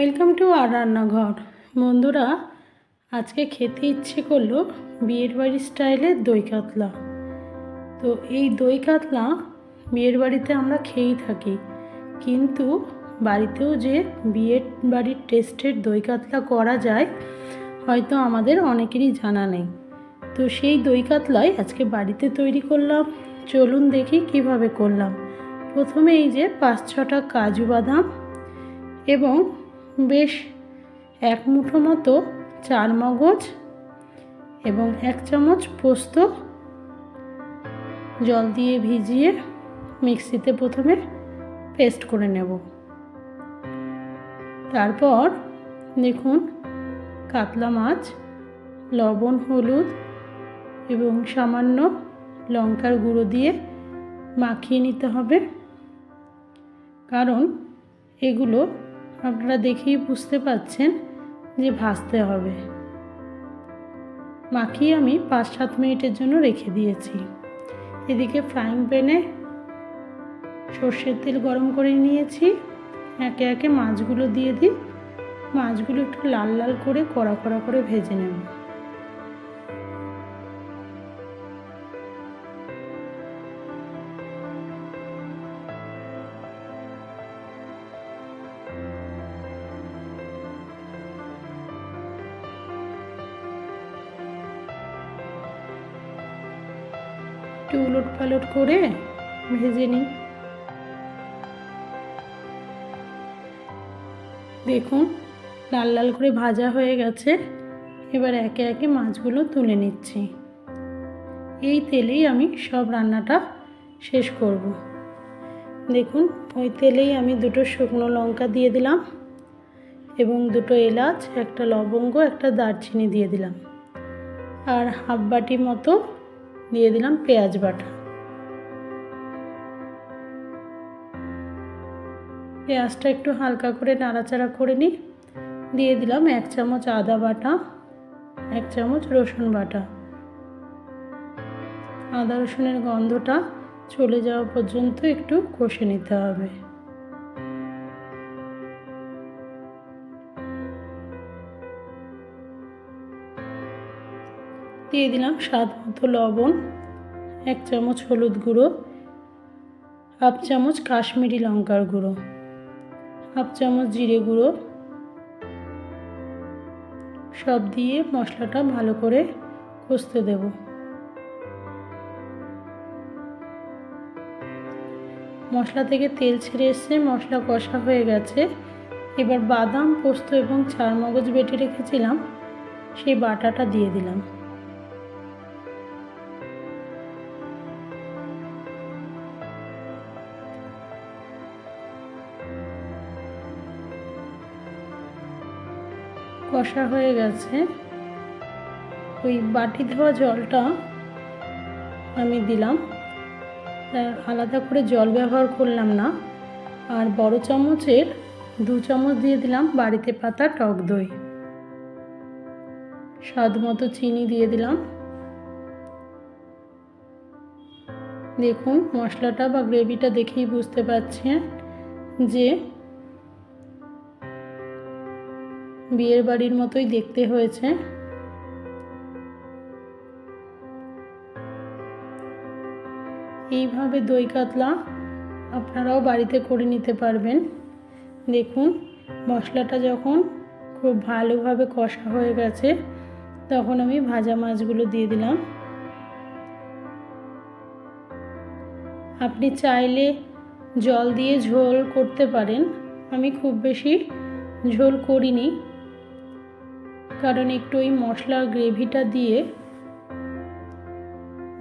Welcome to আর রান্নাঘর। বন্ধুরা, আজকে খেতে ইচ্ছে করল বিয়ের বাড়ির স্টাইলের দই কাতলা। তো এই দই কাতলা বিয়ের বাড়িতে আমরা খেয়েই থাকি। কিন্তু বাড়িতেও যে বিয়ের বাড়ির টেস্টের দই কাতলা করা যায়, হয়তো আমাদের অনেকেরই জানা নেই। তো সেই দই কাতলাই আজকে বাড়িতে তৈরি করলাম। চলুন দেখি কীভাবে করলাম। প্রথমে এই যে পাঁচ ছটা কাজু বাদাম এবং বেশ এক মুঠো মতো চার মগজ এবং এক চামচ পোস্ত জল দিয়ে ভিজিয়ে মিক্সিতে প্রথমে পেস্ট করে নেব। তারপর দেখুন কাতলা মাছ, লবণ, হলুদ এবং সামান্য লঙ্কার গুঁড়ো দিয়ে মাখিয়ে নিতে হবে। কারণ এগুলো আপনারা দেখেই বুঝতে পাচ্ছেন যে ভাজতে হবে। মাখিয়ে আমি পাঁচ সাত মিনিটের জন্য রেখে দিয়েছি। এদিকে ফ্রাইং প্যানে সর্ষের তেল গরম করে নিয়েছি। একে একে মাছগুলো দিয়ে দিই। মাছগুলো একটু লাল লাল করে কড়া কড়া করে ভেজে নেব। একটু উলট পালট করে ভেজে নিই। দেখুন, লাল লাল করে ভাজা হয়ে গেছে। এবার একে একে মাছগুলো তুলে নিচ্ছি। এই তেলেই আমি সব রান্নাটা শেষ করব। দেখুন, ওই তেলেই আমি দুটো শুকনো লঙ্কা দিয়ে দিলাম এবং দুটো এলাচ, একটা লবঙ্গ, একটা দারচিনি দিয়ে দিলাম। আর হাফ বাটি মতো দিয়ে দিলাম পেঁয়াজ বাটা। পেঁয়াজটা একটু হালকা করে নাড়াচাড়া করে নিই। দিয়ে দিলাম এক চামচ আদা বাটা, এক চামচ রসুন বাটা। আদা রসুনের গন্ধটা চলে যাওয়া পর্যন্ত একটু কষে নিতে হবে। দিয়ে দিলাম স্বাদ মতো লবণ, এক চামচ হলুদ গুঁড়ো, হাফ চামচ কাশ্মীরি লঙ্কার গুঁড়ো, হাফ চামচ জিরে গুঁড়ো। সব দিয়ে মশলাটা ভালো করে কষতে দেব। মশলা থেকে তেল ছেড়ে এসছে মশলা কষা হয়ে গেছে। এবার বাদাম, পোস্ত এবং চার মগজ বেটে রেখেছিলাম, সেই বাটাটা দিয়ে দিলাম। কষা হয়ে গেছে। ওই বাটি ধোয়া জলটা আমি দিলাম। আলাদা করে জল ব্যবহার করলাম না। আর বড় চামচের দু চামচ দিয়ে দিলাম বাড়িতে পাতা টক দই। স্বাদ মতো চিনি দিয়ে দিলাম। দেখুন, মশলাটা বা গ্রেভিটা দেখেই বুঝতে পারছেন যে বিয়ের বাড়ির মতোই দেখতে হয়েছে। এইভাবে দই কাতলা আপনারাও বাড়িতে করে নিতে পারবেন। দেখুন, মশলাটা যখন খুব ভালোভাবে কষা হয়ে গেছে, তখন আমি ভাজা মাছগুলো দিয়ে দিলাম। আপনি চাইলে জল দিয়ে ঝোল করতে পারেন। আমি খুব বেশি ঝোল করিনি। কারণ একটু ওই মশলার গ্রেভিটা দিয়ে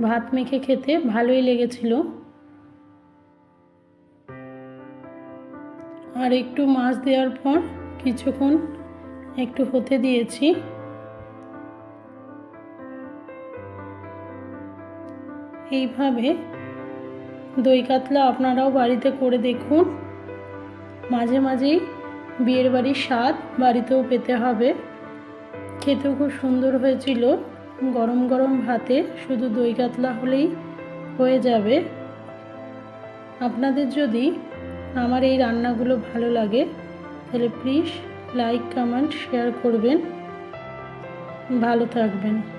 ভাত মেখে খেতে ভালোই লেগেছিল। আর একটু মাছ দেওয়ার পর কিছুক্ষণ একটু হতে দিয়েছি। এইভাবে দই কাতলা আপনারাও বাড়িতে করে দেখুন। মাঝে মাঝেই বিয়ের বাড়ির স্বাদ বাড়িতেও পেতে হবে। খেতেও খুব সুন্দর হয়েছিল। গরম গরম ভাতে শুধু দই কাতলা হলেই হয়ে যাবে। আপনাদের যদি আমার এই রান্নাগুলো ভালো লাগে, তাহলে প্লিজ লাইক কমেন্ট শেয়ার করবেন। ভালো থাকবেন।